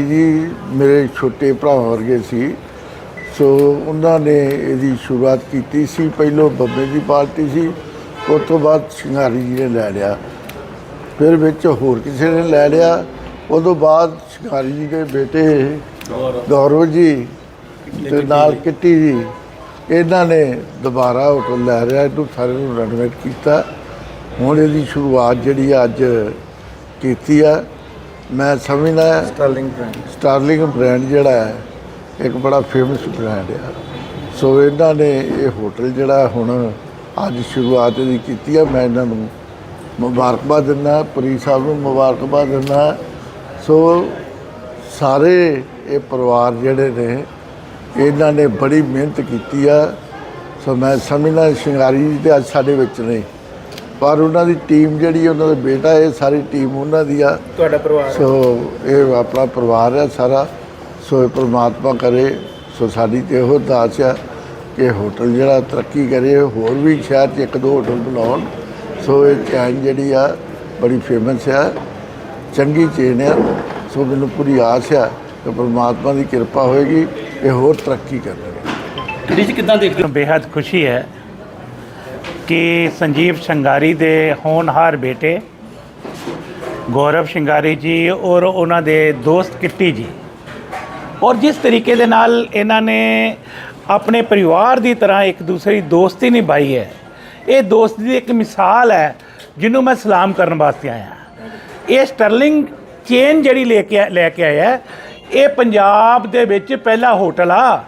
ਜੀ ਮੇਰੇ ਛੋਟੇ ਭਰਾ ਵਰਗੇ ਸੀ। ਸੋ ਉਹਨਾਂ ਨੇ ਇਹਦੀ ਸ਼ੁਰੂਆਤ ਕੀਤੀ ਸੀ। ਪਹਿਲੋਂ ਬੱਬੇ ਦੀ ਪਾਰਟੀ ਸੀ, ਉਸ ਤੋਂ ਬਾਅਦ ਸ਼ਿੰਗਾਰੀ ਜੀ ਨੇ ਲੈ ਲਿਆ। ਫਿਰ ਵਿੱਚ ਹੋਰ ਕਿਸੇ ਨੇ ਲੈ ਲਿਆ। ਉਦੋਂ ਬਾਅਦ ਸ਼ਿੰਗਾਰੀ ਜੀ ਦੇ ਬੇਟੇ ਗੌਰਵ ਜੀ ਤੇ ਨਾਲ ਕਿੱਟੀ ਜੀ, ਇਹਨਾਂ ਨੇ ਦੁਬਾਰਾ ਹੋਟਲ ਲੈ ਰਿਆ ਇਹਨੂੰ ਸਾਰੇ ਨੂੰ ਰੈਨੋਵੇਟ ਕੀਤਾ। ਹੁਣ ਇਹਦੀ ਸ਼ੁਰੂਆਤ ਜਿਹੜੀ ਆ ਅੱਜ ਕੀਤੀ ਆ। ਮੈਂ ਸਮਝਦਾ ਸਟਾਰਲਿੰਗ ਬ੍ਰਾਂਡ ਸਟਾਰਲਿੰਗ ਬ੍ਰਾਂਡ ਜਿਹੜਾ ਹੈ ਇੱਕ ਬੜਾ ਫੇਮਸ ਬ੍ਰਾਂਡ ਆ। ਸੋ ਇਹਨਾਂ ਨੇ ਇਹ ਹੋਟਲ ਜਿਹੜਾ ਹੁਣ ਅੱਜ ਸ਼ੁਰੂਆਤ ਇਹਦੀ ਕੀਤੀ ਆ। ਮੈਂ ਇਹਨਾਂ ਨੂੰ ਮੁਬਾਰਕਬਾਦ ਦਿੰਦਾ ਪੁਰੀ ਸਾਹਿਬ ਨੂੰ ਮੁਬਾਰਕਬਾਦ ਦਿੰਦਾ ਸੋ ਸਾਰੇ ਇਹ ਪਰਿਵਾਰ ਜਿਹੜੇ ਨੇ ਇਹਨਾਂ ਨੇ ਬੜੀ ਮਿਹਨਤ ਕੀਤੀ ਆ। ਸੋ ਮੈਂ ਸਮਝਦਾ ਸ਼ਿੰਗਾਰੀ ਜੀ ਤੇ ਅੱਜ ਸਾਡੇ ਵਿੱਚ ਨਹੀਂ। ਪਰ ਉਹਨਾਂ ਦੀ ਟੀਮ ਜਿਹੜੀ ਉਹਨਾਂ ਦਾ ਬੇਟਾ ਇਹ ਸਾਰੀ ਟੀਮ ਉਹਨਾਂ ਦੀ ਆ। ਤੁਹਾਡਾ ਪਰਿਵਾਰ ਸੋ ਇਹ ਆਪਣਾ ਪਰਿਵਾਰ ਹੈ ਸਾਰਾ। ਸੋ ਇਹ ਪ੍ਰਮਾਤਮਾ ਕਰੇ। ਸੋ ਸਾਡੀ ਤੇ ਇਹੋ ਦਾਸ ਆ ਕਿ ਹੋਟਲ ਜਿਹੜਾ ਤਰੱਕੀ ਕਰੇ ਹੋਰ ਵੀ ਸ਼ਹਿਰ 'ਚ ਇੱਕ ਦੋ ਹੋਟਲ ਬਣਾਉਣ। ਸੋ ਇਹ ਚੈਨ ਜਿਹੜੀ ਆ ਬੜੀ ਫੇਮਸ ਆ। ਚੰਗੀ ਚੇਨ ਆ। ਸੋ ਮੈਨੂੰ ਪੂਰੀ ਆਸ ਆ ਕਿ ਪ੍ਰਮਾਤਮਾ ਦੀ ਕਿਰਪਾ ਹੋਏਗੀ ਇਹ ਹੋਰ ਤਰੱਕੀ ਕਰਨਗੇ। ਜੀ ਕਿਦਾਂ ਦੇਖਦੇ ਹੋ? ਬੇहद ਖੁਸ਼ੀ ਹੈ। ਕਿ ਸੰਜੀਵ ਸ਼ੰਗਾਰੀ ਦੇ ਹੋਣਹਾਰ ਬੇਟੇ ਗੌਰਵ ਸ਼ਿੰਗਾਰੀ ਜੀ ਔਰ ਉਹਨਾਂ ਦੇ ਦੋਸਤ ਕਿੱਟੀ ਜੀ। ਔਰ ਜਿਸ ਤਰੀਕੇ ਦੇ ਨਾਲ ਇਹਨਾਂ ਨੇ ਆਪਣੇ ਪਰਿਵਾਰ ਦੀ ਤਰ੍ਹਾਂ ਇੱਕ ਦੂਸਰੇ ਦੀ ਦੋਸਤੀ ਨਿਭਾਈ ਹੈ। ਇਹ ਦੋਸਤੀ ਦੀ ਇੱਕ ਮਿਸਾਲ ਹੈ ਜਿਹਨੂੰ ਮੈਂ ਸਲਾਮ ਕਰਨ ਵਾਸਤੇ ਆਇਆ ਇਹ ਸਟਰਲਿੰਗ ਚੇਨ ਜਿਹੜੀ ਲੈ ਕੇ ਲੈ ਕੇ ਆਇਆ ਹੈ, ਇਹ ਪੰਜਾਬ ਦੇ ਵਿੱਚ ਪਹਿਲਾ ਹੋਟਲ ਆ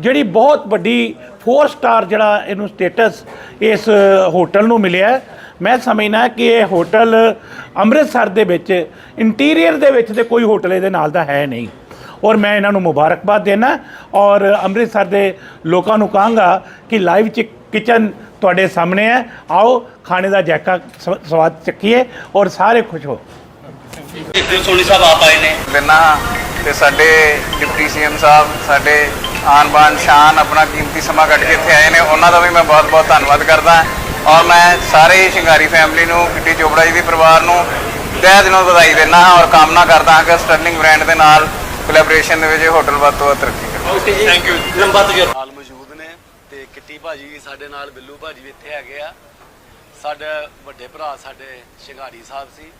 ਜਿਹੜੀ ਬਹੁਤ ਵੱਡੀ 4 ਸਟਾਰ ਜਿਹੜਾ ਇਹਨੂੰ ਸਟੇਟਸ ਇਸ ਹੋਟਲ ਨੂੰ ਮਿਲਿਆ ਮੈਂ ਸਮਝਣਾ ਕਿ ਇਹ ਹੋਟਲ ਅੰਮ੍ਰਿਤਸਰ ਦੇ ਵਿੱਚ ਇੰਟੀਰੀਅਰ ਦੇ ਵਿੱਚ ਤੇ ਕੋਈ ਹੋਟਲ ਇਹਦੇ ਨਾਲ ਦਾ ਹੈ ਨਹੀਂ। ਔਰ ਮੈਂ ਇਹਨਾਂ ਨੂੰ ਮੁਬਾਰਕਬਾਦ ਦੇਣਾ ਔਰ ਅੰਮ੍ਰਿਤਸਰ ਦੇ ਲੋਕਾਂ ਨੂੰ ਕਹਾਂਗਾ ਕਿ ਲਾਈਵ ਚ ਕਿਚਨ ਤੁਹਾਡੇ ਸਾਹਮਣੇ ਹੈ। ਆਓ, ਖਾਣੇ ਦਾ ਜਾਇਕਾ ਸਵ- ਸਵਾਦ ਚੱਕੀਏ ਔਰ ਸਾਰੇ ਖੁਸ਼ ਹੋ। ਇੱਕ ਸੋਨੀ ਸਾਹਿਬ ਆਪ ਆਏ ਨੇ। ਦਿੰਦਾ ਤੇ ਸਾਡੇ ਡਿਪਟੀ ਸੀਐਮ ਸਾਹਿਬ ਸਾਡੇ ਆਨ ਬਾਨ ਸ਼ਾਨ ਆਪਣਾ ਕੀਮਤੀ ਸਮਾਂ ਕੱਢ ਕੇ ਇੱਥੇ ਆਏ ਨੇ। ਉਹਨਾਂ ਦਾ ਵੀ ਮੈਂ ਬਹੁਤ-ਬਹੁਤ ਧੰਨਵਾਦ ਕਰਦਾ। ਔਰ ਮੈਂ ਸਾਰੇ ਸ਼ਿੰਗਾਰੀ ਫੈਮਿਲੀ ਨੂੰ ਕਿੱਟੀ ਚੋਪੜਾ ਜੀ ਦੇ ਪਰਿਵਾਰ ਨੂੰ ਤਹਿ ਦਿਲੋਂ ਵਧਾਈ ਦਿੰਦਾ ਹਾਂ ਔਰ ਕਾਮਨਾ ਕਰਦਾ ਹਾਂ ਕਿ ਸਟਰਲਿੰਗ ਬ੍ਰਾਂਡ ਦੇ ਨਾਲ ਕੋਲੈਬੋਰੇਸ਼ਨ ਦੇ ਵਿੱਚ ਇਹ ਹੋਟਲ ਵੱਧ ਤੋਂ ਵੱਧ ਤਰੱਕੀ ਕਰੇ। ਓਕੇ ਜੀ ਥੈਂਕ ਯੂ ਲੰਬਾ ਤਜਰਬਾ ਨਾਲ ਮੌਜੂਦ ਨੇ ਤੇ ਕਿੱਟੀ ਭਾਜੀ ਵੀ ਸਾਡੇ ਨਾਲ ਬਿੱਲੂ ਭਾਜੀ ਵੀ ਇੱਥੇ ਹੈਗੇ ਆ। ਸਾਡੇ ਵੱਡੇ ਭਰਾ ਸਾਡੇ ਸ਼ਿੰਗਾਰੀ ਸਾਹਿਬ ਸੀ।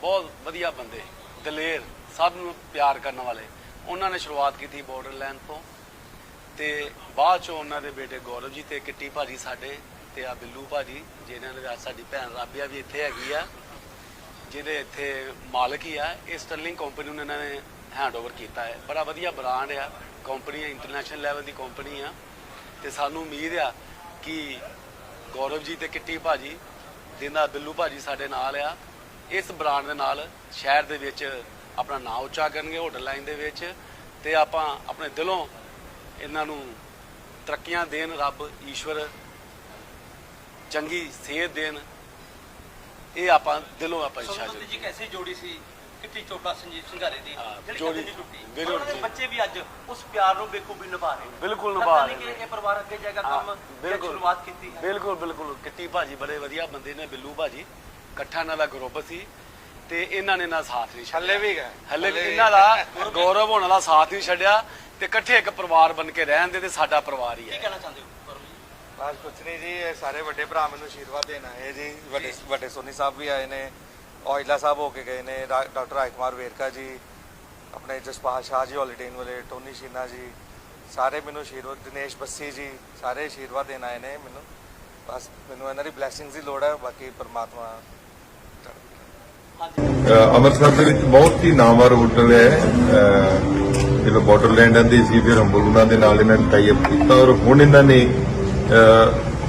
ਬਹੁਤ ਵਧੀਆ ਬੰਦੇ ਦਲੇਰ, ਸਭ ਨੂੰ ਪਿਆਰ ਕਰਨ ਵਾਲੇ। ਉਹਨਾਂ ਨੇ ਸ਼ੁਰੂਆਤ ਕੀਤੀ ਬਾਰਡਰ ਲਾਈਨ ਤੋਂ। ਤੇ ਬਾਅਦ ਚੋਂ ਉਹਨਾਂ ਦੇ ਬੇਟੇ ਗੌਰਵ ਜੀ ਤੇ ਕਿੱਟੀ ਭਾਜੀ ਸਾਡੇ ਤੇ ਆ ਬਿੱਲੂ ਭਾਜੀ ਜਿਨ੍ਹਾਂ ਨੇ ਅੱਜ ਸਾਡੀ ਭੈਣ ਰਾਬੀਆ ਵੀ ਇੱਥੇ ਹੈਗੀ ਆ, ਜਿਹਦੇ ਇੱਥੇ ਮਾਲਕ ਹੀ ਆ। ਇਹ ਸਟਰਲਿੰਗ ਕੰਪਨੀ ਨੂੰ ਇਹਨਾਂ ਨੇ ਹੈਂਡਓਵਰ ਕੀਤਾ ਹੈ। ਬੜਾ ਵਧੀਆ ਬ੍ਰਾਂਡ ਆ। ਕੰਪਨੀ ਇੰਟਰਨੈਸ਼ਨਲ ਲੈਵਲ ਦੀ ਕੰਪਨੀ ਆ। ਤੇ ਸਾਨੂੰ ਉਮੀਦ ਆ ਕਿ ਗੌਰਵ ਜੀ ਤੇ ਕਿੱਟੀ ਭਾਜੀ ਜਿੰਦਾ ਬਿੱਲੂ ਭਾਜੀ ਸਾਡੇ ਨਾਲ ਆ। ਇਸ ਬ੍ਰਾਂਡ ਦੇ ਨਾਲ ਸ਼ਹਿਰ ਦੇ ਵਿੱਚ ਆਪਣਾ ਨਾਂ ਉੱਚਾ ਕਰਨਗੇ ਹੋਟਲ ਲਾਈਨ ਦੇ ਵਿੱਚ ਤੇ ਆਪਾਂ ਆਪਣੇ ਦਿਲੋਂ ਇਹਨਾਂ ਨੂੰ ਤਰੱਕੀਆਂ ਦੇਣ ਰੱਬ ਈਸ਼ਵਰ ਚੰਗੀ ਸਿਹਤ ਦੇਣ ਇਹ ਆਪਾਂ ਦਿਲੋਂ ਆਪਾਂ ਇੱਛਾ ਜੀ ਜੀ ਕੈਸੀ ਜੋੜੀ ਸੀ? ਕਿੱਟੀ ਚੋਪੜਾ ਸੰਜੀਵ ਸਿੰਘਾਰੇ ਦੀ। ਜਿਹੜੀ ਟੁੱਟੀ ਬਿਲਕੁਲ ਉਹਨਾਂ ਦੇ ਬੱਚੇ ਵੀ ਅੱਜ ਉਸ ਪਿਆਰ ਨੂੰ ਬੇਖੂਬੀ ਨਿਭਾ ਰਹੇ ਨੇ। ਬਿਲਕੁਲ ਨਿਭਾ ਰਹੇ ਕਿ ਇਹ ਪਰਿਵਾਰ ਅੱਗੇ ਜਾਏਗਾ ਕੰਮ ਬਿਲਕੁਲ। ਸ਼ੁਰੂਆਤ ਕੀਤੀ ਹੈ। ਬਿਲਕੁਲ ਬਿਲਕੁਲ। ਕਿੱਟੀ ਭਾਜੀ ਬੜੇ ਵਧੀਆ ਬੰਦੇ ਨੇ ਬਿੱਲੂ ਭਾਜੀ। ਇਕੱਠਾ ਇਹਨਾਂ ਦਾ ਗਰੁੱਪ ਸੀ ਤੇ ਇਹਨਾਂ ਨੇ ਨਾ ਸਾਥ ਨਹੀਂ ਛੱਡਿਆ। ਹੱਲੇ ਵੀ ਗਏ। ਹੱਲੇ ਵੀ ਇਹਨਾਂ ਦਾ ਗੌਰਵ ਹੋਣ ਦਾ ਸਾਥ ਨਹੀਂ ਛੱਡਿਆ ਤੇ ਇਕੱਠੇ ਇੱਕ ਪਰਿਵਾਰ ਬਣ ਕੇ ਰਹਿਣ ਦੇ ਤੇ ਸਾਡਾ ਪਰਿਵਾਰ ਹੀ ਕੀ ਹੈ ਕਹਿਣਾ ਚਾਹੁੰਦੇ ਹੋ? ਬਸ ਕੁਛ ਨਹੀਂ ਜੀ ਇਹ ਸਾਰੇ ਵੱਡੇ ਭਰਾ ਮੈਨੂੰ ਆਸ਼ੀਰਵਾਦ ਦੇਣ ਆਏ ਜੀ। ਵੱਡੇ ਵੱਡੇ ਸੋਨੀ ਸਾਹਿਬ ਵੀ ਆਏ ਨੇ ਔਜਲਾ ਸਾਹਿਬ ਹੋ ਕੇ ਗਏ ਨੇ ਡਾ- ਡਾਕਟਰ ਰਾਜ ਕੁਮਾਰ ਵੇਰਕਾ ਜੀ ਆਪਣੇ ਜਸਪਾਲ ਸ਼ਾਹ ਜੀ ਹੌਲੀਡੇਨ ਵਾਲੇ ਟੋਨੀ ਸ਼ੀਨਾ ਜੀ ਸਾਰੇ ਮੈਨੂੰ ਆਸ਼ੀਰਵਾਦ ਦਿਨੇਸ਼ ਬੱਸੀ ਜੀ ਸਾਰੇ ਆਸ਼ੀਰਵਾਦ ਦੇਣ ਆਏ ਨੇ ਮੈਨੂੰ। ਬਸ ਮੈਨੂੰ ਇਹਨਾਂ ਦੀ ਬਲੇਸਿੰਗਸ ਦੀ ਲੋੜ ਹੈ ਬਾਕੀ ਪਰਮਾਤਮਾ ਅੰਮ੍ਰਿਤਸਰ ਦੇ ਵਿੱਚ ਬਹੁਤ ਹੀ ਨਾਮਵਰ ਹੋਟਲ ਹੈ। ਜਦੋਂ ਬਾਰਡਰਲੈਂਡ ਆਂਦੇ ਸੀ, ਫਿਰ ਹੰਬਲੂਨਾ ਦੇ ਨਾਲ ਇਹਨਾਂ ਨੇ ਟਾਈ ਅਪ ਕੀਤਾ ਔਰ ਹੁਣ ਇਹਨਾਂ ਨੇ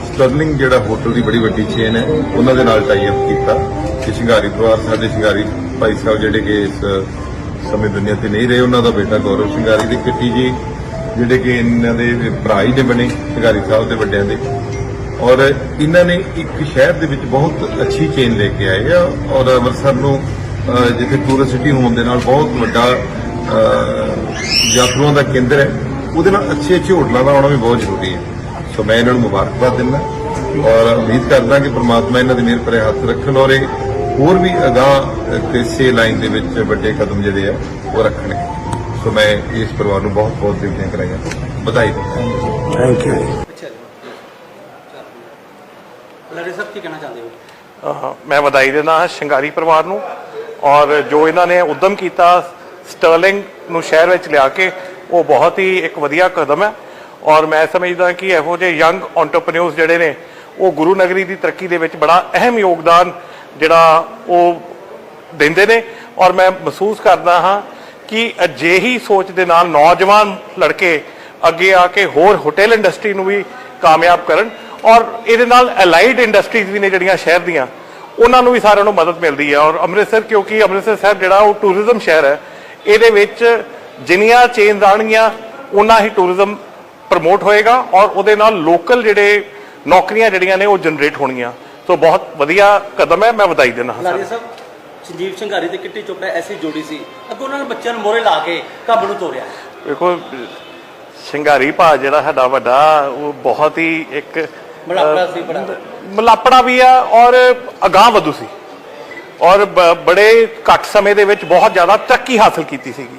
ਸਟਰਲਿੰਗ ਜਿਹੜਾ ਹੋਟਲ ਦੀ ਬੜੀ ਵੱਡੀ ਚੇਨ ਹੈ, ਉਹਨਾਂ ਦੇ ਨਾਲ ਟਾਈ ਅਪ ਕੀਤਾ। ਕਿ ਸ਼ਿੰਗਾਰੀ ਪਰਿਵਾਰ ਸਾਡੇ ਸ਼ਿੰਗਾਰੀ ਭਾਈ ਸਾਹਿਬ ਜਿਹੜੇ ਕਿ ਇਸ ਸਮੇਂ ਦੁਨੀਆ ਤੇ ਨਹੀਂ ਰਹੇ, ਉਹਨਾਂ ਦਾ ਬੇਟਾ ਗੌਰਵ ਸ਼ਿੰਗਾਰੀ ਦੀ ਕਿੱਟੀ ਜੀ, ਜਿਹੜੇ ਕਿ ਇਹਨਾਂ ਦੇ ਭਰਾ ਹੀ ਨੇ ਬਣੇ ਸ਼ਿੰਗਾਰੀ ਸਾਹਿਬ ਦੇ ਵੱਡਿਆਂ ਦੇ। ਔਰ ਇਹਨਾਂ ਨੇ ਇੱਕ ਸ਼ਹਿਰ ਦੇ ਵਿੱਚ ਬਹੁਤ ਅੱਛੀ ਚੇਨ ਲੈ ਕੇ ਆਏ ਆ ਔਰ ਅੰਮ੍ਰਿਤਸਰ ਨੂੰ ਜਿੱਥੇ ਟੂਰਿਸਟ ਸਿਟੀ ਹੋਣ ਦੇ ਨਾਲ ਬਹੁਤ ਵੱਡਾ ਅ, ਦਾ ਕੇਂਦਰ ਹੈ ਉਹਦੇ ਨਾਲ ਅੱਛੇ ਅੱਛੇ ਹੋਟਲਾਂ ਦਾ ਆਉਣਾ ਵੀ ਬਹੁਤ ਜ਼ਰੂਰੀ ਹੈ। ਸੋ ਮੈਂ ਇਹਨਾਂ ਨੂੰ ਮੁਬਾਰਕਬਾਦ ਦਿੰਦਾ ਔਰ ਉਮੀਦ ਕਰਦਾ ਕਿ ਪ੍ਰਮਾਤਮਾ ਇਹਨਾਂ ਦੇ ਮਿਹਰ ਭਰੇ ਹੱਥ ਰੱਖਣ ਔਰ ਇਹ ਹੋਰ ਵੀ ਅਗਾਹ ਇਸੇ ਲਾਈਨ ਦੇ ਵਿੱਚ ਵੱਡੇ ਕਦਮ ਜਿਹੜੇ ਆ ਉਹ ਰੱਖਣੇ। ਸੋ ਮੈਂ ਇਸ ਪਰਿਵਾਰ ਨੂੰ ਬਹੁਤ ਬਹੁਤ ਦਿਲ ਦੀਆਂ ਕਰਾਈਆਂ ਵਧਾਈ ਦਿੰਦਾ। ਥੈਂਕ ਯੂ ਲੜੇ ਸਾਹਿਬ ਕੀ ਕਹਿਣਾ ਚਾਹੁੰਦੇ ਹੋ? ਮੈਂ ਵਧਾਈ ਦਿੰਦਾ ਹਾਂ ਸ਼ਿੰਗਾਰੀ ਪਰਿਵਾਰ ਨੂੰ ਔਰ ਜੋ ਇਹਨਾਂ ਨੇ ਉਦਮ ਕੀਤਾ ਸਟਰਲਿੰਗ ਨੂੰ ਸ਼ਹਿਰ ਵਿੱਚ ਲਿਆ ਕੇ, ਉਹ ਬਹੁਤ ਹੀ ਇੱਕ ਵਧੀਆ ਕਦਮ ਹੈ। ਔਰ ਮੈਂ ਸਮਝਦਾ ਕਿ ਇਹੋ ਜਿਹੇ ਯੰਗ ਐਂਟਰਪ੍ਰੀਨਿਓਰਸ ਜਿਹੜੇ ਨੇ, ਉਹ ਗੁਰੂ ਨਗਰੀ ਦੀ ਤਰੱਕੀ ਦੇ ਵਿੱਚ ਬੜਾ ਅਹਿਮ ਯੋਗਦਾਨ ਜਿਹੜਾ ਉਹ ਦਿੰਦੇ ਨੇ। ਔਰ ਮੈਂ ਮਹਿਸੂਸ ਕਰਦਾ ਹਾਂ ਕਿ ਅਜਿਹੀ ਸੋਚ ਦੇ ਨਾਲ ਨੌਜਵਾਨ ਲੜਕੇ ਅੱਗੇ ਆ ਕੇ ਹੋਰ ਹੋਟਲ ਇੰਡਸਟਰੀ ਨੂੰ ਵੀ ਕਾਮਯਾਬ ਕਰਨ ਔਰ ਇਹਦੇ ਨਾਲ ਅਲਾਈਡ ਇੰਡਸਟਰੀਜ਼ ਵੀ ਨੇ ਜਿਹੜੀਆਂ ਸ਼ਹਿਰ ਦੀਆਂ ਉਹਨਾਂ ਨੂੰ ਵੀ ਸਾਰਿਆਂ ਨੂੰ ਮਦਦ ਮਿਲਦੀ ਹੈ। ਔਰ ਅੰਮ੍ਰਿਤਸਰ ਕਿਉਂਕਿ ਅੰਮ੍ਰਿਤਸਰ ਸ਼ਹਿਰ ਜਿਹੜਾ ਉਹ ਟੂਰਿਜ਼ਮ ਸ਼ਹਿਰ ਹੈ ਇਹਦੇ ਵਿੱਚ ਜਿੰਨੀਆਂ ਚੇਂਜ ਆਣਗੀਆਂ ਉਹਨਾਂ ਹੀ ਟੂਰਿਜ਼ਮ ਪ੍ਰਮੋਟ ਹੋਏਗਾ ਔਰ ਉਹਦੇ ਨਾਲ ਲੋਕਲ ਜਿਹੜੇ ਨੌਕਰੀਆਂ ਜਿਹੜੀਆਂ ਨੇ ਉਹ ਜਨਰੇਟ ਹੋਣਗੀਆਂ। ਸੋ ਬਹੁਤ ਵਧੀਆ ਕਦਮ ਹੈ ਮੈਂ ਵਧਾਈ ਦਿੰਦਾ ਹਾਂ ਸਾਰਿਆਂ ਸਾਹਿਬ ਸੰਜੀਵ ਸ਼ਿੰਗਾਰੀ ਤੇ ਕਿੱਟੀ ਚੋਪੜਾ ਐਸੀ ਜੋੜੀ ਸੀ ਅੱਗੋਂ ਉਹਨਾਂ ਨੇ ਬੱਚਿਆਂ ਨੂੰ ਮੋਰੇ ਲਾ ਕੇ ਕਾਬੂ ਨੂੰ ਤੋਰਿਆ। ਨੂੰ। ਵੇਖੋ ਸ਼ਿੰਗਾਰੀ ਭਾ ਜਿਹੜਾ ਸਾਡਾ ਵੱਡਾ ਉਹ ਬਹੁਤ ਹੀ ਇੱਕ ਮਲਾਪੜਾ ਸੀ ਬੜਾ। ਮਲਾਪੜਾ ਵੀ ਆ ਔਰ ਅਗਾਹ ਵਧੂ ਸੀ। ਔਰ ਬੜੇ ਘੱਟ ਸਮੇਂ ਦੇ ਵਿੱਚ ਬਹੁਤ ਜ਼ਿਆਦਾ ਤਰੱਕੀ ਹਾਸਲ ਕੀਤੀ ਸੀਗੀ।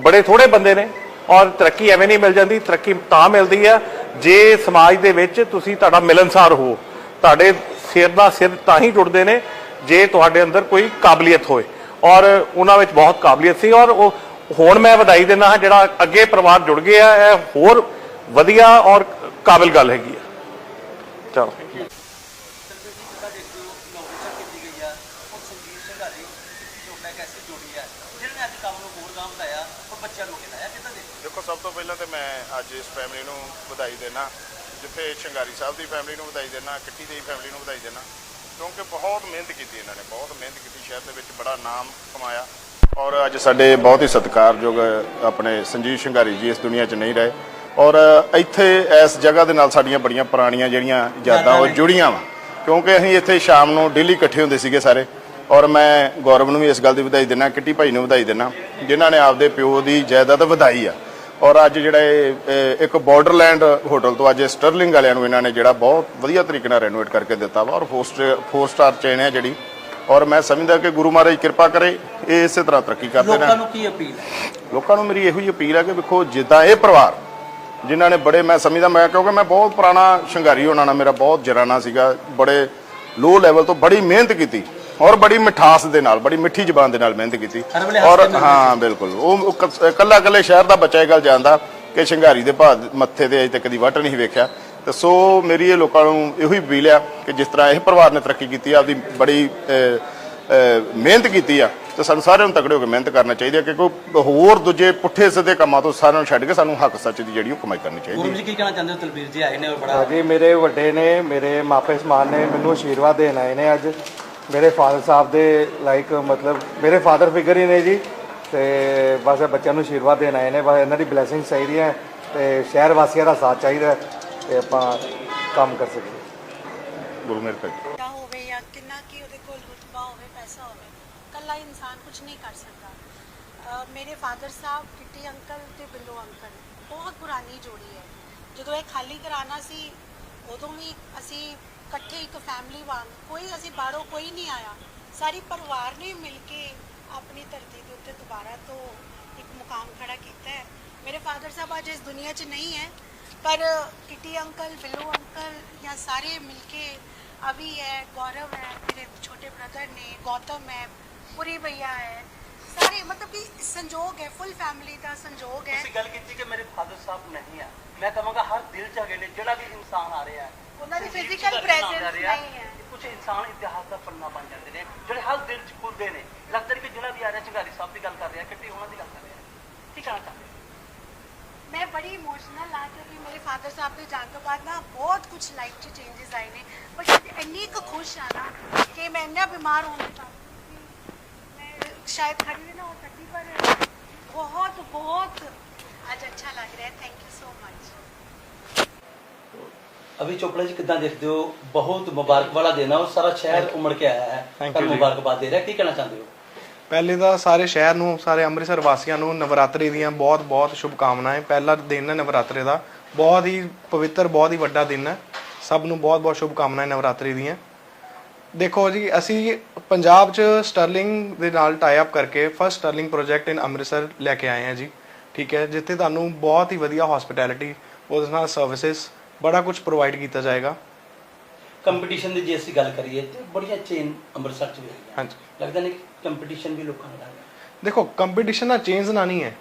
ਬੜੇ ਥੋੜੇ ਬੰਦੇ ਨੇ ਔਰ ਤਰੱਕੀ ਐਵੇਂ ਨਹੀਂ ਮਿਲ ਜਾਂਦੀ ਤਰੱਕੀ ਤਾਂ ਮਿਲਦੀ ਆ। ਜੇ ਸਮਾਜ ਦੇ ਵਿੱਚ ਤੁਸੀਂ ਤੁਹਾਡਾ ਮਿਲਨਸਾਰ ਹੋ ਤੁਹਾਡੇ ਸਿਰ ਨਾਲ ਸਿਰ ਤਾਂ ਹੀ ਜੁੜਦੇ ਨੇ ਜੇ ਤੁਹਾਡੇ ਅੰਦਰ ਕੋਈ ਕਾਬਲੀਅਤ ਹੋਏ। ਔਰ ਉਹਨਾਂ ਵਿੱਚ ਬਹੁਤ ਕਾਬਲੀਅਤ ਸੀ ਔਰ ਉਹ ਹੁਣ ਮੈਂ ਵਧਾਈ ਦਿੰਦਾ ਹਾਂ ਜਿਹੜਾ ਅੱਗੇ ਪਰਿਵਾਰ ਜੁੜ ਗਿਆ ਇਹ ਹੋਰ ਵਧੀਆ ਔਰ ਕਾਬਿਲ ਗੱਲ ਹੈਗੀ ਆ। ਚਲੋ ਦੇਖੋ, ਸਭ ਤੋਂ ਪਹਿਲਾਂ ਤੇ ਮੈਂ ਅੱਜ ਇਸ ਫੈਮਿਲੀ ਨੂੰ ਵਧਾਈ ਦੇਣਾ ਜਿੱਥੇ ਸ਼ਿੰਗਾਰੀ ਸਾਹਿਬ ਦੀ ਫੈਮਿਲੀ ਨੂੰ ਵਧਾਈ ਦੇਣਾ ਕਿੱਟੀ ਦੀ ਫੈਮਿਲੀ ਨੂੰ ਵਧਾਈ ਦੇਣਾ ਕਿਉਂਕਿ ਬਹੁਤ ਮਿਹਨਤ ਕੀਤੀ ਇਹਨਾਂ ਨੇ, ਬਹੁਤ ਮਿਹਨਤ ਕੀਤੀ, ਸ਼ਹਿਰ ਦੇ ਵਿੱਚ ਬੜਾ ਨਾਮ ਕਮਾਇਆ। ਔਰ ਅੱਜ ਸਾਡੇ ਬਹੁਤ ਹੀ ਸਤਿਕਾਰਯੋਗ ਆਪਣੇ ਸੰਜੀਵ ਸ਼ਿੰਗਾਰੀ ਜੀ ਇਸ ਦੁਨੀਆ 'ਚ ਨਹੀਂ ਰਹੇ। ਔਰ ਇੱਥੇ ਇਸ ਜਗ੍ਹਾ ਦੇ ਨਾਲ ਸਾਡੀਆਂ ਬੜੀਆਂ ਪੁਰਾਣੀਆਂ ਜਿਹੜੀਆਂ ਯਾਦਾਂ ਉਹ ਜੁੜੀਆਂ ਵਾ। ਕਿਉਂਕਿ ਅਸੀਂ ਇੱਥੇ ਸ਼ਾਮ ਨੂੰ ਡੇਲੀ ਇਕੱਠੇ ਹੁੰਦੇ ਸੀਗੇ ਸਾਰੇ। ਔਰ ਮੈਂ ਗੌਰਵ ਨੂੰ ਵੀ ਇਸ ਗੱਲ ਦੀ ਵਧਾਈ ਦਿੰਦਾ ਕਿੱਟੀ ਭਾਈ ਨੂੰ ਵਧਾਈ ਦਿੰਦਾ ਜਿਨ੍ਹਾਂ ਨੇ ਆਪਦੇ ਪਿਓ ਦੀ ਜਾਇਦਾਦ ਵਧਾਈ ਆ। ਔਰ ਅੱਜ ਜਿਹੜਾ ਇਹ ਇੱਕ ਬਾਰਡਰਲੈਂਡ ਹੋਟਲ ਤੋਂ ਅੱਜ ਸਟਰਲਿੰਗ ਵਾਲਿਆਂ ਨੂੰ ਇਹਨਾਂ ਨੇ ਜਿਹੜਾ ਬਹੁਤ ਵਧੀਆ ਤਰੀਕੇ ਨਾਲ ਰੈਨੋਵੇਟ ਕਰਕੇ ਦਿੱਤਾ ਵਾ। ਔਰ ਫੋਰ ਸਟਾਰ ਚੇਨ ਹੈ ਜਿਹੜੀ। ਔਰ ਮੈਂ ਸਮਝਦਾ ਕਿ ਗੁਰੂ ਮਹਾਰਾਜ ਕਿਰਪਾ ਕਰੇ ਇਹ ਇਸੇ ਤਰ੍ਹਾਂ ਤਰੱਕੀ ਕਰਦੇ ਲੋਕਾਂ ਰਹਿਣ। ਨੂੰ ਕੀ ਅਪੀਲ ਹੈ? ਲੋਕਾਂ ਨੂੰ ਮੇਰੀ ਇਹੋ ਹੀ ਅਪੀਲ ਹੈ ਕਿ ਵੇਖੋ ਜਿੱਦਾਂ ਇਹ ਪਰਿਵਾਰ ਜਿਨ੍ਹਾਂ ਨੇ ਬੜੇ ਮੈਂ ਸਮਝਦਾ ਮੈਂ ਕਿਉਂਕਿ ਮੈਂ ਬਹੁਤ ਪੁਰਾਣਾ ਸ਼ਿੰਗਾਰੀ ਹੋਣਾ ਨਾਲ ਮੇਰਾ ਬਹੁਤ ਜਰਾਨਾ ਸੀਗਾ ਬੜੇ ਲੋ ਲੈਵਲ ਤੋਂ ਬੜੀ ਮਿਹਨਤ ਕੀਤੀ ਔਰ ਬੜੀ ਮਿਠਾਸ ਦੇ ਨਾਲ ਬੜੀ ਮਿੱਠੀ ਜ਼ਬਾਨ ਦੇ ਨਾਲ ਮਿਹਨਤ ਕੀਤੀ ਔਰ ਹਾਂ ਬਿਲਕੁਲ ਉਹ ਕੱਲਾ ਕੱਲੇ ਸ਼ਹਿਰ ਦਾ ਬੱਚਾ ਇਹ ਗੱਲ ਜਾਣਦਾ ਕਿ ਸ਼ਿੰਗਾਰੀ ਦੇ ਭਾਅ ਮੱਥੇ ਤੇ ਅਜੇ ਤੱਕ ਕਦੀ ਵੱਟ ਨਹੀਂ ਵੇਖਿਆ। ਤੇ ਸੋ ਮੇਰੀ ਇਹ ਲੋਕਾਂ ਨੂੰ ਇਹੋ ਹੀ ਅਪੀਲ ਆ ਕਿ ਜਿਸ ਤਰ੍ਹਾਂ ਇਹ ਪਰਿਵਾਰ ਨੇ ਤਰੱਕੀ ਕੀਤੀ ਆ ਆਪਦੀ ਬੜੀ ਮਿਹਨਤ ਕੀਤੀ ਆ ਤੇ ਸਾਨੂੰ ਸਾਰਿਆਂ ਨੂੰ ਤਕੜੇ ਹੋ ਕੇ ਮਿਹਨਤ ਕਰਨਾ ਚਾਹੀਦੀ ਹੈ ਕਿ ਕੋਈ ਹੋਰ ਦੂਜੇ ਪੁੱਠੇ ਸਿੱਧੇ ਕੰਮਾਂ ਤੋਂ ਸਾਰਿਆਂ ਨੂੰ ਛੱਡ ਕੇ ਸਾਨੂੰ ਹੱਕ ਸੱਚ ਦੀ ਜਿਹੜੀ ਉਹ ਕਮਾਈ ਕਰਨੀ ਚਾਹੀਦੀ ਗੁਰੂ ਹੈ ਜੀ ਕੀ ਕਹਿਣਾ ਚਾਹੁੰਦੇ ਹੋ? ਤਲਬੀਰ ਜੀ ਆਏ ਨੇ ਔਰ ਬੜਾ ਹਾਂਜੀ ਮੇਰੇ ਵੱਡੇ ਨੇ ਮੇਰੇ ਮਾਪੇ ਸਮਾਨ ਨੇ ਮੈਨੂੰ ਆਸ਼ੀਰਵਾਦ ਦੇਣ ਆਏ ਨੇ ਅੱਜ। ਮੇਰੇ ਫਾਦਰ ਸਾਹਿਬ ਦੇ ਲਾਈਕ ਮਤਲਬ ਮੇਰੇ ਫਾਦਰ ਫਿਗਰ ਹੀ ਨੇ ਜੀ। ਤੇ ਬਸ ਇਹ ਬੱਚਿਆਂ ਨੂੰ ਆਸ਼ੀਰਵਾਦ ਦੇਣ ਆਏ ਨੇ ਬਸ ਇਹਨਾਂ ਦੀ ਬਲੇਸਿੰਗ ਚਾਹੀਦੀ ਹੈ ਤੇ ਸ਼ਹਿਰ ਵਾਸੀਆਂ ਦਾ ਸਾਥ ਚਾਹੀਦਾ ਹੈ ਤੇ ਆਪਾਂ ਕੰਮ ਕਰ ਸਕੀਏ। ਗੁਰੂ ਮੇਰ ਕਰੇ ਵੱਡਾ ਹੋਵੇ ਜਾਂ ਕਿੰਨਾ ਕੀ ਉਹਦੇ ਕੋਲ ਰੁਤਬਾ ਹੋਵੇ ਪੈਸਾ ਹੋਵੇ। ਕੱਲਾ ਇਨਸਾਨ ਕੁਝ ਨਹੀਂ ਕਰ ਸਕਦਾ। ਮੇਰੇ ਫਾਦਰ ਸਾਹਿਬ, ਕਿੱਟੀ ਅੰਕਲ ਤੇ ਬਿੱਲੂ ਅੰਕਲ, ਬਹੁਤ ਪੁਰਾਣੀ ਜੋੜੀ ਹੈ। ਜਦੋਂ ਇਹ ਖਾਲੀ ਕਰਾਣਾ ਸੀ, ਉਦੋਂ ਵੀ ਅਸੀਂ ਇਕੱਠੇ ਇੱਕ ਫੈਮਿਲੀ ਵਾਂਗ, ਕੋਈ ਅਸੀਂ ਬਾਹਰੋਂ ਕੋਈ ਨਹੀਂ ਆਇਆ। ਸਾਰੀ ਪਰਿਵਾਰ ਨੇ ਮਿਲ ਕੇ ਆਪਣੀ ਧਰਤੀ ਦੇ ਉੱਤੇ ਦੁਬਾਰਾ ਤੋਂ ਇੱਕ ਮੁਕਾਮ ਖੜਾ ਕੀਤਾ ਹੈ। ਮੇਰੇ ਫਾਦਰ ਸਾਹਿਬ ਅੱਜ ਇਸ ਦੁਨੀਆ 'ਚ ਨਹੀਂ ਹੈ, ਪਰ ਕਿਟੀ ਅੰਕਲ, ਬਿੱਲੂ ਅੰਕਲ ਜਾਂ ਸਾਰੇ ਮਿਲ ਕੇ ਅਭੀ ਹੈ, ਗੌਰਵ ਹੈ, ਮੇਰੇ ਛੋਟੇ ਬ੍ਰਦਰ ਨੇ, ਗੌਤਮ ਹੈ ਪੁਰੀ ਭਈਆ ਹੈ। ਸਾਰੇ ਮਤਲਬ ਕਿ ਸੰਜੋਗ ਹੈ ਫੁੱਲ ਫੈਮਿਲੀ ਦਾ ਸੰਜੋਗ ਹੈ। ਤੁਸੀਂ ਗੱਲ ਕੀਤੀ ਕਿ ਮੇਰੇ ਫਾਦਰ ਸਾਹਿਬ ਨਹੀਂ ਆ। ਮੈਂ ਕਹਾਂਗਾ ਹਰ ਦਿਲ ਚ ਹੈਗੇ ਨੇ ਜਿਹੜਾ ਵੀ ਇਨਸਾਨ ਆ ਰਿਹਾ ਹੈ ਉਹਨਾਂ ਦੀ ਸੰਜੀਵ physical ਜੀ ਦਾ ਨਾਮ presence ਲੈ ਰਿਹਾ, ਨਹੀਂ ਹੈ। ਕੁਝ ਇਨਸਾਨ ਇਤਿਹਾਸ ਦਾ ਪੰਨਾ ਬਣ ਜਾਂਦੇ ਨੇ ਜਿਹੜੇ ਹਰ ਦਿਲ ਚ ਖੁੱਲਦੇ ਨੇ। ਲੱਗਦਾ ਕਿ ਜਿਹੜਾ ਵੀ ਆ ਰਿਹਾ ਚੰਗਾਰੀ ਸਾਹਿਬ ਦੀ ਗੱਲ ਕਰ ਰਿਹਾ ਕਿੱਟੀ ਉਹਨਾਂ ਦੀ ਗੱਲ ਕਰ ਰਿਹਾ ਕੀ ਕਹਿਣਾ ਚਾਹੁੰਦੇ? ਮੈਂ ਬੜੀ ਇਮੋਸ਼ਨਲ ਆ ਕਿਉਂਕਿ ਮੇਰੇ ਫਾਦਰ ਸਾਹਿਬ ਦੇ ਜਾਣ ਤੋਂ ਬਾਅਦ ਨਾ ਬਹੁਤ ਕੁਝ ਲਾਈਫ 'ਚ ਚੇਂਜਸ ਆਏ ਨੇ। ਬਟ ਇੰਨੀ ਕੁ ਖੁਸ਼ ਆ ਨਾ ਕਿ ਮੈਂ ਇੰਨਾ ਬਿਮਾਰ ਹੋਣ ਦੇ ਖੜੀ ਵੀ ਨਾ ਹੋ ਸਕਦੀ ਪਰ ਬਹੁਤ ਬਹੁਤ ਅੱਜ ਅੱਛਾ ਲੱਗ ਰਿਹਾ ਹੈ ਥੈਂਕ ਯੂ ਸੋ ਮਚ ਅਭੀ ਚੋਪੜਾ ਜੀ ਕਿੱਦਾਂ ਦੇਖਦੇ ਹੋ ਬਹੁਤ ਮੁਬਾਰਕ ਵਾਲਾ ਦਿਨ ਹੈ ਔਰ ਸਾਰਾ ਸ਼ਹਿਰ ਉਮੜ ਕੇ ਆਇਆ ਹੈ ਜੀ। ਮੁਬਾਰਕਬਾਦ ਦੇ ਰਿਹਾ ਕੀ ਕਹਿਣਾ ਚਾਹੁੰਦੇ ਹੋ ਪਹਿਲੇ ਤਾਂ ਸਾਰੇ ਸ਼ਹਿਰ ਨੂੰ ਸਾਰੇ ਅੰਮ੍ਰਿਤਸਰ ਵਾਸੀਆਂ ਨੂੰ ਨਵਰਾਤਰੀ ਦੀਆਂ ਬਹੁਤ-ਬਹੁਤ ਸ਼ੁਭਕਾਮਨਾਵਾਂ ਪਹਿਲਾ ਦਿਨ ਹੈ ਨਵਰਾਤਰੀ ਦਾ। ਬਹੁਤ ਹੀ ਪਵਿੱਤਰ ਬਹੁਤ ਹੀ ਵੱਡਾ ਦਿਨ ਹੈ। ਸਭ ਨੂੰ ਬਹੁਤ-ਬਹੁਤ ਸ਼ੁਭਕਾਮਨਾਵਾਂ ਨਵਰਾਤਰੀ ਦੀਆਂ। ਦੇਖੋ ਜੀ ਅਸੀਂ ਪੰਜਾਬ 'ਚ ਸਟਰਲਿੰਗ ਦੇ ਨਾਲ ਟਾਈ ਅਪ ਕਰਕੇ first Sterling project in Amritsar ਲੈ ਕੇ ਆਏ ਹਾਂ ਜੀ ਠੀਕ ਹੈ ਜਿੱਥੇ ਤੁਹਾਨੂੰ ਬਹੁਤ ਹੀ ਵਧੀਆ ਹਸਪਿਟੈਲਿਟੀ ਉਹਦੇ ਨਾਲ ਸਰਵਿਸਿਜ਼ ਬੜਾ ਕੁਝ ਪ੍ਰੋਵਾਈਡ ਕੀਤਾ ਜਾਏਗਾ। ਕੰਪੀਟੀਸ਼ਨ ਦੀ ਜੇ ਅਸੀਂ ਗੱਲ ਕਰੀਏ ਤੇ ਬੜੀਆਂ ਚੇਨ ਅੰਮ੍ਰਿਤਸਰ ਚ ਵੀ ਹੈਗੀਆਂ। ਹਾਂਜੀ। ਲੱਗਦਾ ਨਹੀਂ ਕੰਪੀਟੀਸ਼ਨ ਵੀ ਲੋਕਾਂ ਹੈ ਦੇਖੋ ਕੰਪੀਟੀਸ਼ਨ ਨਾਲ ਚੇਂਜ ਨਾ ਨਹੀਂ ਹੈ।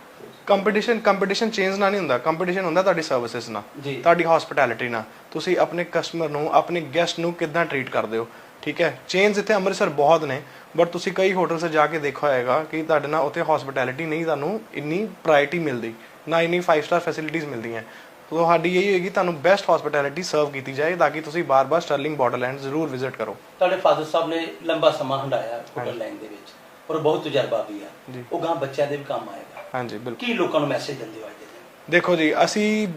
ਕੰਪੀਟੀਸ਼ਨ ਕੰਪੀਟੀਸ਼ਨ ਚੇਂਜ ਨਾਲ ਨਹੀਂ ਹੁੰਦਾ। ਕੰਪੀਟੀਸ਼ਨ ਹੁੰਦਾ ਤੁਹਾਡੀ ਸਰਵਿਸਿਜ਼ ਨਾਲ। ਤੁਹਾਡੀ ਹਸਪਿਟੈਲਿਟੀ ਨਾਲ। ਤੁਸੀਂ ਆਪਣੇ ਕਸਟਮਰ ਨੂੰ ਆਪਣੇ ਗੈਸਟ ਨੂੰ ਕਿੱਦਾਂ ਟਰੀਟ ਕਰਦੇ ਹੋ? ਠੀਕ ਹੈ? ਚੇਂਜ ਇੱਥੇ ਅੰਮ੍ਰਿਤਸਰ ਬਹੁਤ ਨੇ ਬਟ ਤੁਸੀਂ ਕਈ ਹੋਟਲ 'ਚ ਜਾ ਕੇ ਦੇਖਿਆ ਹੋਏਗਾ ਕਿ ਤੁਹਾਡੇ ਨਾਲ ਉੱਥੇ ਹਸਪਿਟੈਲਿਟੀ ਨਹੀਂ ਤੁਹਾਨੂੰ ਇੰਨੀ ਪ੍ਰਾਇੋਰਟੀ ਮਿਲਦੀ ਨਾ ਇੰਨੀ 5 ਸਟਾਰ ਫੈਸਿਲਿਟੀਆਂ ਮਿਲਦੀਆਂ। ਤੁਹਾਡੀ ਇਹ ਹੋਏਗੀ ਤੁਹਾਨੂੰ ਬੈਸਟ ਹਸਪਿਟੈਲਿਟੀ ਸਰਵ ਕੀਤੀ ਜਾਏ ਤਾਂ ਕਿ ਤੁਸੀਂ ਬਾਰ-ਬਾਰ ਸਟਰਲਿੰਗ ਬਾਰਡਰਲੈਂਡ ਜ਼ਰੂਰ ਵਿਜ਼ਿਟ ਕਰੋ। ਤੁਹਾਡੇ ਫਾਦਰ ਸਾਹਿਬ ਨੇ ਲੰਬਾ ਸਮਾਂ ਹੰਡਾਇਆ ਹੋਟਲ ਲਾਈਨ ਦੇ ਵਿੱਚ ਔਰ ਬਹੁਤ ਤਜਰਬਾ ਵੀ ਆ। ਉਹ ਗਾਂ ਬੱਚਿਆਂ ਦੇ ਵੀ ਕੰਮ ਆਏਗਾ। ਹਾਂਜੀ ਬਿਲਕੁਲ। ਕੀ ਲੋਕਾਂ ਨੂੰ ਮੈਸੇਜ ਦਿੰਦੇ ਹੋ ਅੱਜ ਦੇ ਦੇਖੋ ਜੀ ਅਸੀਂ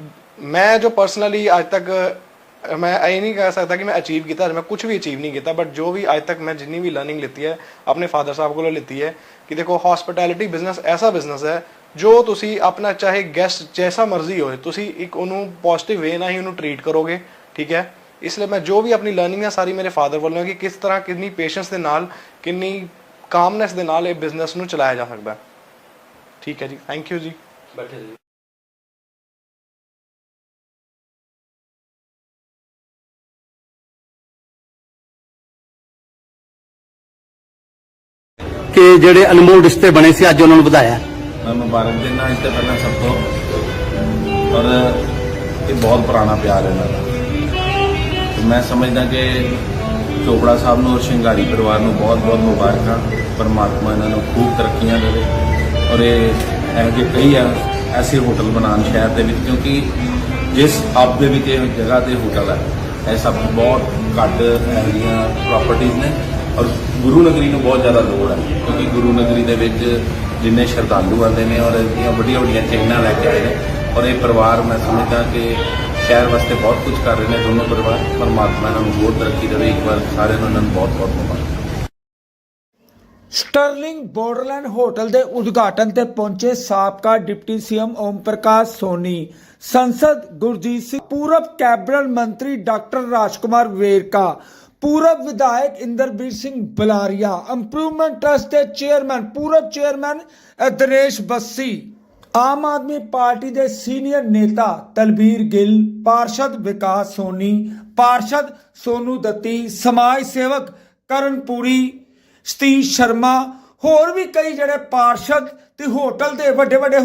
ਮੈਂ ਜੋ ਪਰਸਨਲੀ ਅੱਜ ਤੱਕ ਮੈਂ ਇਹ ਨਹੀਂ ਕਹਿ ਸਕਦਾ ਕਿ ਮੈਂ ਅਚੀਵ ਕੀਤਾ ਮੈਂ ਕੁਝ ਵੀ ਅਚੀਵ ਨਹੀਂ ਕੀਤਾ ਬਟ ਜੋ ਵੀ ਅੱਜ ਤੱਕ ਮੈਂ ਜਿੰਨੀ ਵੀ ਲਰਨਿੰਗ ਲਿੱਤੀ ਹੈ, ਆਪਣੇ ਫਾਦਰ ਸਾਹਿਬ ਕੋਲੋਂ ਲਿੱਤੀ ਹੈ, ਕਿ ਦੇਖੋ ਹਸਪਿਟੈਲਿਟੀ ਬਿਜ਼ਨਸ ਐਸਾ ਬਿਜ਼ਨਸ ਹੈ, ਜੋ ਤੁਸੀਂ ਆਪਣਾ ਚਾਹੇ ਗੈਸਟ ਜੈਸਾ ਮਰਜ਼ੀ ਹੋਏ, ਤੁਸੀਂ ਇੱਕ ਉਹਨੂੰ ਪੋਜ਼ਿਟਿਵ ਵੇ ਨਾਲ ਹੀ ਉਹਨੂੰ ਟਰੀਟ ਕਰੋਗੇ, ਠੀਕ ਹੈ? ਇਸ ਲਈ ਮੈਂ ਜੋ ਵੀ ਆਪਣੀ ਲਰਨਿੰਗ ਹੈ ਸਾਰੀ ਮੇਰੇ ਫਾਦਰ ਵੱਲੋਂ ਹੈ ਕਿ ਕਿਸ ਤਰ੍ਹਾਂ ਕਿੰਨੀ ਪੇਸ਼ੈਂਸ ਦੇ ਨਾਲ, ਕਿੰਨੀ ਕਾਮਨੈਸ ਦੇ ਨਾਲ ਇਹ ਬਿਜ਼ਨਸ ਨੂੰ ਚਲਾਇਆ ਜਾ ਸਕਦਾ ਠੀਕ ਹੈ ਜੀ ਥੈਂਕ ਯੂ ਜੀ। ਬੈਠੇ ਜੀ। ਕਿ ਜਿਹੜੇ ਅਨਮੋਲ ਰਿਸ਼ਤੇ ਬਣੇ ਸੀ, ਅੱਜ ਉਹਨਾਂ ਨੂੰ ਵਧਾਇਆ। ਮੈਂ ਮੁਬਾਰਕ ਦਿੰਦਾ ਇਸ ਤੋਂ ਪਹਿਲਾਂ ਸਭ ਤੋਂ। ਔਰ ਇਹ ਬਹੁਤ ਪੁਰਾਣਾ ਪਿਆਰ ਹੈ ਇਹਨਾਂ ਦਾ। ਤੇ ਮੈਂ ਸਮਝਦਾ ਕਿ ਚੋਪੜਾ ਸਾਹਿਬ ਨੂੰ ਔਰ ਸ਼ਿੰਗਾਰੀ ਪਰਿਵਾਰ ਨੂੰ ਬਹੁਤ ਬਹੁਤ ਮੁਬਾਰਕਾਂ। ਪਰਮਾਤਮਾ ਇਹਨਾਂ ਨੂੰ ਖੂਬ ਤਰੱਕੀਆਂ ਦੇਵੇ। ਔਰ ਇਹ ਇਹੋ ਜਿਹੇ ਕਈ ਆ ਐਸੇ ਹੋਟਲ ਬਣਾਉਣ ਸ਼ਹਿਰ ਦੇ ਵਿੱਚ, ਕਿਉਂਕਿ ਜਿਸ ਆਪ ਦੇ ਵਿੱਚ ਇਹ ਜਗ੍ਹਾ ਤੇ ਹੋਟਲ ਹੈ, ਇਹ ਸਭ ਬਹੁਤ ਘੱਟ ਇਹੋ ਜਿਹੀਆਂ ਪ੍ਰਾਪਰਟੀਆਂ ਨੇ। ਔਰ ਗੁਰੂ ਨਗਰੀ ਨੂੰ ਬਹੁਤ ਜ਼ਿਆਦਾ ਲੋੜ ਹੈ, ਕਿਉਂਕਿ ਗੁਰੂ ਨਗਰੀ ਦੇ ਵਿੱਚ ਜਿੰਨੇ ਸ਼ਰਧਾਲੂ ਆਉਂਦੇ ਨੇ ਔਰ ਇਹਦੀਆਂ ਵੱਡੀਆਂ ਵੱਡੀਆਂ ਚੇਨਾਂ ਲੈ ਕੇ ਆਏ ਨੇ, ਔਰ ਇਹ ਪਰਿਵਾਰ ਮੈਂ ਸਮਝਦਾ ਕਿ ਸ਼ਹਿਰ ਵਾਸਤੇ ਬਹੁਤ ਕੁਝ ਕਰ ਰਹੇ ਨੇ ਦੋਨੋਂ ਪਰਿਵਾਰ, ਪਰਮਾਤਮਾ ਇਹਨਾਂ ਨੂੰ ਬਹੁਤ ਤਰੱਕੀ ਦੇਵੇ, ਇੱਕ ਵਾਰ ਸਾਰਿਆਂ ਨੂੰ ਇਹਨਾਂ ਨੂੰ ਬਹੁਤ ਬਹੁਤ ਮੁਬਾਰਕ। ਸਟਰਲਿੰਗ ਬਾਰਡਰਲੈਂਡ ਹੋਟਲ ਦੇ ਉਦਘਾਟਨ ਤੇ ਪਹੁੰਚੇ ਸਾਬਕਾ ਡਿਪਟੀ ਸੀਐਮ ਓਮ ਪ੍ਰਕਾਸ਼ ਸੋਨੀ, ਸੰਸਦ ਗੁਰਜੀਤ ਸਿੰਘ ਪੂਰਬ ਕੈਬਨਿਟ ਮੰਤਰੀ ਡਾਕਟਰ ਰਾਜਕੁਮਾਰ ਵੇਰਕਾ ਪੂਰਬ ਵਿਧਾਇਕ ਇੰਦਰਬੀਰ ਸਿੰਘ ਬਲਾਰੀਆ ਇੰਪਰੂਵਮੈਂਟ ਟਰਸਟ ਦੇ ਚੇਅਰਮੈਨ ਪੂਰਬ ਚੇਅਰਮੈਨ ਅ, ਬੱਸੀ ਆਮ ਆਦਮੀ ਪਾਰਟੀ ਦੇ ਸੀਨੀਅਰ ਨੇਤਾ ਤਲਬੀਰ ਗਿੱਲ ਪਾਰਸ਼ਦ ਵਿਕਾਸ ਸੋਨੀ ਪਾਰਸ਼ਦ ਸੋਨੂ ਦੱਤੀ ਸਮਾਜ ਸੇਵਕ ਕਰਨਪੂਰੀ ਸਤੀਸ਼ ਸ਼ਰਮਾ ਹੋਰ ਵੀ ਕਈ ਜਿਹੜੇ ਪਾਰਸ਼ਦ ਤੇ ਹੋਟਲ ਦੇ ਵੱਡੇ ਵੱਡੇ